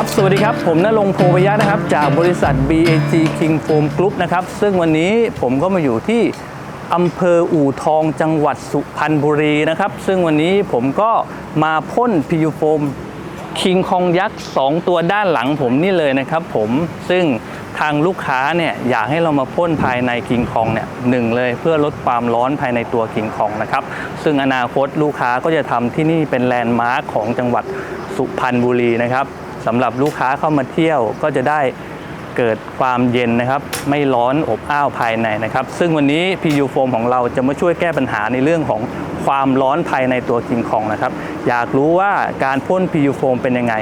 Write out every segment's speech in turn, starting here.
ับ สวัสดีครับ ผมนรงค์โพวยะนะครับ จากบริษัท BAG King Foam Group นะครับ ซึ่งวันนี้ผมก็มาอยู่ที่อำเภออู่ทองจังหวัดสุพรรณบุรีนะครับ ซึ่งวันนี้ผมก็มาพ่นพิวโฟมคิงคองยักษ์ 2 ตัวด้านหลังผมนี่เลยนะครับผมซึ่งทางลูกค้าเนี่ยอยากให้เรามาพ่นภายในคิงคองเนี่ยหนึ่งเลยเพื่อลดความร้อนภายในตัวคิงคองนะครับ ซึ่งอนาคตลูกค้าก็จะทำที่นี่เป็นแลนด์มาร์คของจังหวัดสุพรรณบุรีนะครับ สำหรับลูกค้าเข้ามาเที่ยวก็จะได้เกิดความเย็นนะครับ ไม่ร้อนอบอ้าวภายในนะครับ ซึ่งวันนี้ PU Foam ของเราจะมาช่วยแก้ปัญหาในเรื่องของความร้อนภายในตัวคิงคองนะครับ อยากรู้ว่าการพ่น PU Foam เป็นยังไง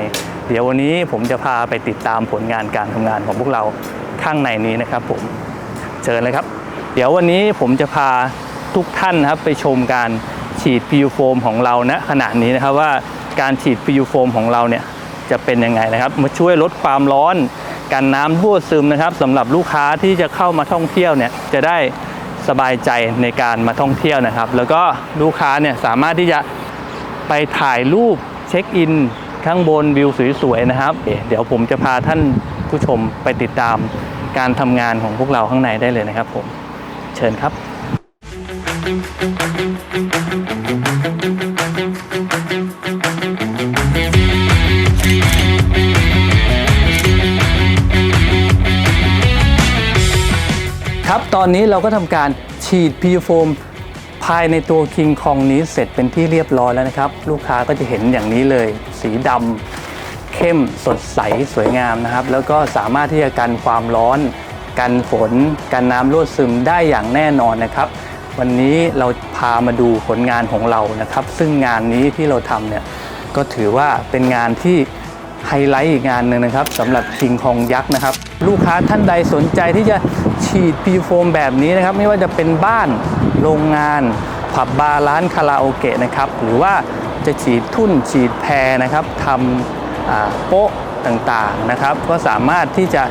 เดี๋ยววันนี้ผมจะพาไปติดตามผลงานการทำงานของพวกเราข้างในนี้นะครับผมเชิญเลยครับ เดี๋ยววันนี้ผมจะพาทุกท่านนะครับไปชมการฉีด PU Foam ของเราณขณะนี้นะครับว่าการฉีด PU Foam ของเราเนี่ย จะเป็นยังไงนะครับ มาช่วยลดความร้อนกันน้ำรั่วซึมนะครับสำหรับลูกค้าที่จะเข้ามาท่องเที่ยวเนี่ยจะได้สบายใจในการมาท่องเที่ยวนะครับ แล้วก็ลูกค้าเนี่ยสามารถที่จะไปถ่ายรูปเช็คอินข้างบนวิวสวยๆนะครับ เดี๋ยวผมจะพาท่านผู้ชมไปติดตามการทำงานของพวกเราข้างในได้เลยนะครับผม เชิญครับ ครับตอนนี้เราก็ทำการฉีดพีโฟมภายในตัวคิงคองนี้เสร็จเป็นที่เรียบร้อยแล้วนะครับ ลูกค้าก็จะเห็นอย่างนี้เลย สีดำเข้มสดใสสวยงามนะครับ แล้วก็สามารถที่จะกันความร้อน กันฝน กันน้ำรั่วซึมได้อย่างแน่นอนนะครับ วันนี้เราพามาดูผลงานของเรานะครับ ซึ่งงานนี้ที่เราทำเนี่ยก็ถือว่าเป็นงานที่ไฮไลท์อีกงานหนึ่งนะครับสำหรับคิงคองยักษ์นะครับ ลูกค้าท่านใดสนใจที่จะ ฉีดพีโฟมแบบนี้นะครับ ไม่ว่าจะเป็นบ้านโรงงาน ผับบาร์ร้านคาราโอเกะนะครับ หรือว่าจะฉีดทุ่นฉีดแพรนะครับทำโป๊ะต่างๆนะครับ ก็สามารถที่จะ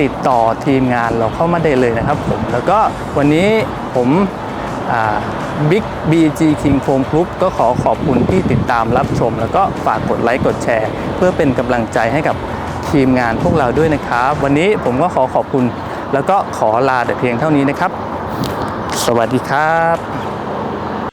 ติดต่อทีมงานเราเข้ามาได้เลยนะครับผม แล้วก็วันนี้ผมบิ๊กบีจีคิงโฟมกรุ๊ปก็ขอขอบคุณที่ติดตามรับชม แล้วก็ฝากกดไลค์กดแชร์ เพื่อเป็นกำลังใจให้กับทีมงานพวกเราด้วยนะครับ วันนี้ผมก็ขอขอบคุณ แล้วก็ขอลาแต่เพียงเท่านี้นะครับ สวัสดีครับ